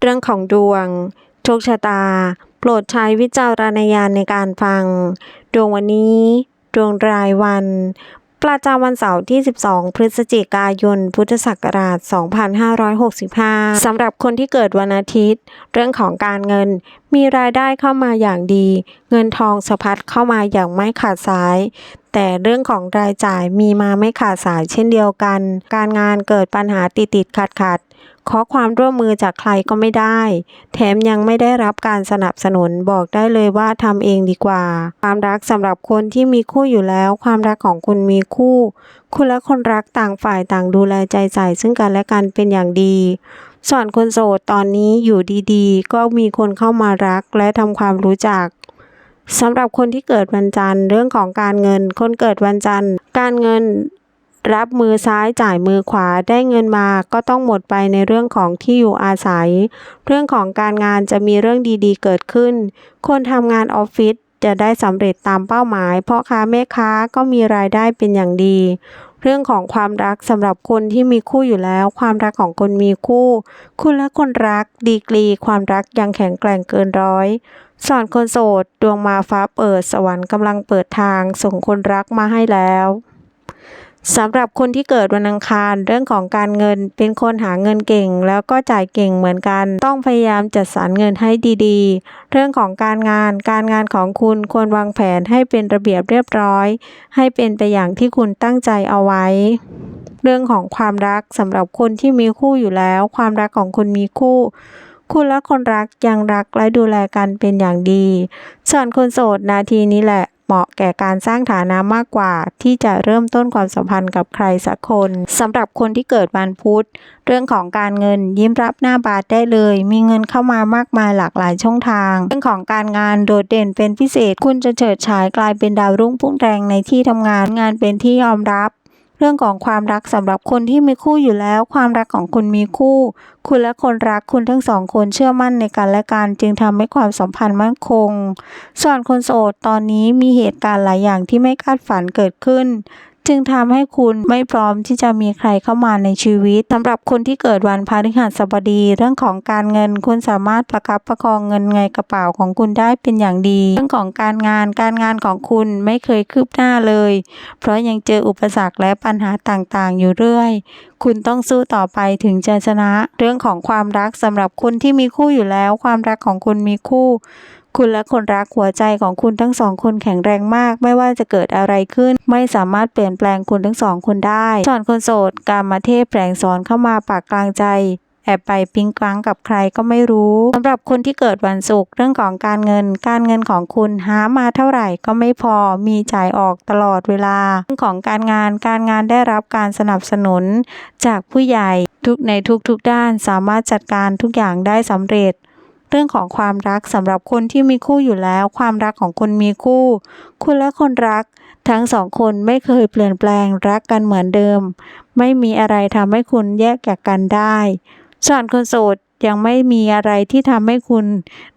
เรื่องของดวง โชคชะตา โปรดใช้วิจารณญาณในการฟัง ดวงวันนี้ ดวงรายวัน ประจำวันเสาร์ที่ 12 พฤศจิกายน พุทธศักราช 2565 สำหรับคนที่เกิดวันอาทิตย์ เรื่องของการเงิน มีรายได้เข้ามาอย่างดี เงินทองสะพัดเข้ามาอย่างไม่ขาดสายแต่เรื่องของรายจ่ายมีมาไม่ขาดสายเช่นเดียวกัน การงานเกิดปัญหาติดติดขัดขัด ขอความร่วมมือจากใครก็ไม่ได้ แถมยังไม่ได้รับการสนับสนุนบอกได้เลยว่าทำเองดีกว่า ความรักสำหรับคนที่มีคู่อยู่แล้ว ความรักของคุณมีคู่ คุณและคนรักต่างฝ่ายต่างดูแลใจใส่ซึ่งกันและกันเป็นอย่างดีส่วนคนโสดตอนนี้อยู่ดีๆ ก็มีคนเข้ามารักและทำความรู้จักสำหรับคนที่เกิดวันจันทร์เรื่องของการเงิน คนเกิดวันจันทร์ การเงิน รับมือซ้ายจ่ายมือขวาได้เงินมาก็ต้องหมดไปในเรื่องของที่อยู่อาศัย เรื่องของการงานจะมีเรื่องดีๆ เกิดขึ้น คนทำงานออฟฟิศจะได้สำเร็จตามเป้าหมายพ่อค้าแม่ค้าก็มีรายได้เป็นอย่างดี เรื่องของความรักสำหรับคนที่มีคู่อยู่แล้ว ความรักของคนมีคู่ คุณและคนรักดีกรี ความรักยังแข็งแกร่งเกินร้อยส่วนคนโสดดวงมาฟ้าเปิดสวรรค์กำลังเปิดทาง ส่งคนรักมาให้แล้ว สำหรับคนที่เกิดวันอังคารเรื่องของการเงินเป็นคนหาเงินเก่ง แล้วก็จ่ายเก่งเหมือนกัน ต้องพยายามจัดสรรเงินให้ดีๆ เรื่องของการงานการงานของคุณควรวางแผนให้เป็นระเบียบเรียบร้อย ให้เป็นไปอย่างที่คุณตั้งใจเอาไว้ เรื่องของความรักสำหรับคนที่มีคู่อยู่แล้ว ความรักของคุณมีคู่คุณและคนรักยังรักและดูแลกันเป็นอย่างดี ส่วนคนโสดนาทีนี้แหละ เหมาะแก่การสร้างฐานะมากกว่า ที่จะเริ่มต้นความสัมพันธ์กับใครสักคนสำหรับคนที่เกิดวันพุธเรื่องของการเงินยิ้มรับหน้าบาทได้เลย มีเงินเข้ามามากมายหลากหลายช่องทาง เรื่องของการงานโดดเด่นเป็นพิเศษ คุณจะเฉิดฉายกลายเป็นดาวรุ่งพุ่งแรงในที่ทำงานงานเป็นที่ยอมรับ เรื่องของความรักสำหรับคนที่มีคู่อยู่แล้ว ความรักของคุณมีคู่ คุณและคนรักคุณทั้งสองคนเชื่อมั่นในกันและกันจึงทำให้ความสัมพันธ์มั่นคง ส่วนคนโสดตอนนี้มีเหตุการณ์หลายอย่างที่ไม่คาดฝันเกิดขึ้น จึงทำให้คุณไม่พร้อมที่จะมีใครเข้ามาในชีวิตสำหรับคนที่เกิดวันพฤหัสบดี เรื่องของการเงินคุณสามารถประคับประคองเงินในกระเป๋าของคุณได้เป็นอย่างดี เรื่องของการงานการงานของคุณไม่เคยคืบหน้าเลย เพราะยังเจออุปสรรคและปัญหาต่างๆ อยู่เรื่อย คุณต้องสู้ต่อไปถึงจะชนะ เรื่องของความรักสำหรับคนที่มีคู่อยู่แล้ว ความรักของคุณมีคู่ คุณและคนรักหัวใจของคุณทั้งสองคนแข็งแรงมาก ไม่ว่าจะเกิดอะไรขึ้น ไม่สามารถเปลี่ยนแปลงคุณทั้งสองคนได้ส่วนคนโสดการมาเทพแผลงสอนเข้ามาปากกลางใจแอบไปปิ๊งกังกับใครก็ไม่รู้สำหรับคนที่เกิดวันศุกร์เรื่องของการเงิน การเงินของคุณหามาเท่าไหร่ก็ไม่พอมีจ่ายออกตลอดเวลา เรื่องของการงานการงานได้รับการสนับสนุนจากผู้ใหญ่ทุกในทุกๆด้านสามารถจัดการทุกอย่างได้สำเร็จ เรื่องของความรักสำหรับคนที่มีคู่อยู่แล้ว ความรักของคนมีคู่ คุณและคนรัก ทั้งสองคนไม่เคยเปลี่ยนแปลงรักกันเหมือนเดิม ไม่มีอะไรทำให้คุณแยกจากกันได้ส่วนคนโสดยังไม่มีอะไรที่ทำให้คุณ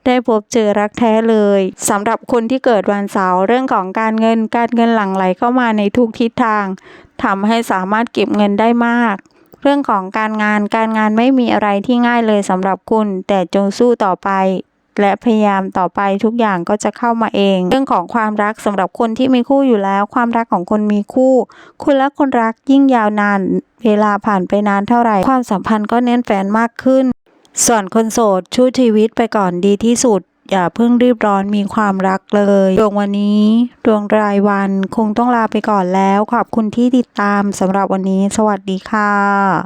ได้พบเจอรักแท้เลยสำหรับคนที่เกิดวันเสาร์เรื่องของการเงินการเงินหลั่งไหลเข้ามาในทุกทิศทางทำให้สามารถเก็บเงินได้มาก เรื่องของการงานการงานไม่มีอะไรที่ง่ายเลยสำหรับคุณ แต่จงสู้ต่อไปและพยายามต่อไปทุกอย่างก็จะเข้ามาเอง เรื่องของความรักสำหรับคนที่มีคู่อยู่แล้ว ความรักของคนมีคู่ คุณและคนรักยิ่งยาวนาน เวลาผ่านไปนานเท่าไหร่ ความสัมพันธ์ก็แน่นแฟนมากขึ้น ส่วนคนโสดชู้ชีวิตไปก่อนดีที่สุด อย่าเพิ่งรีบร้อนมีความรักเลย ดวงวันนี้ ดวงรายวันคงต้องลาไปก่อนแล้ว ขอบคุณที่ติดตามสำหรับวันนี้ สวัสดีค่ะ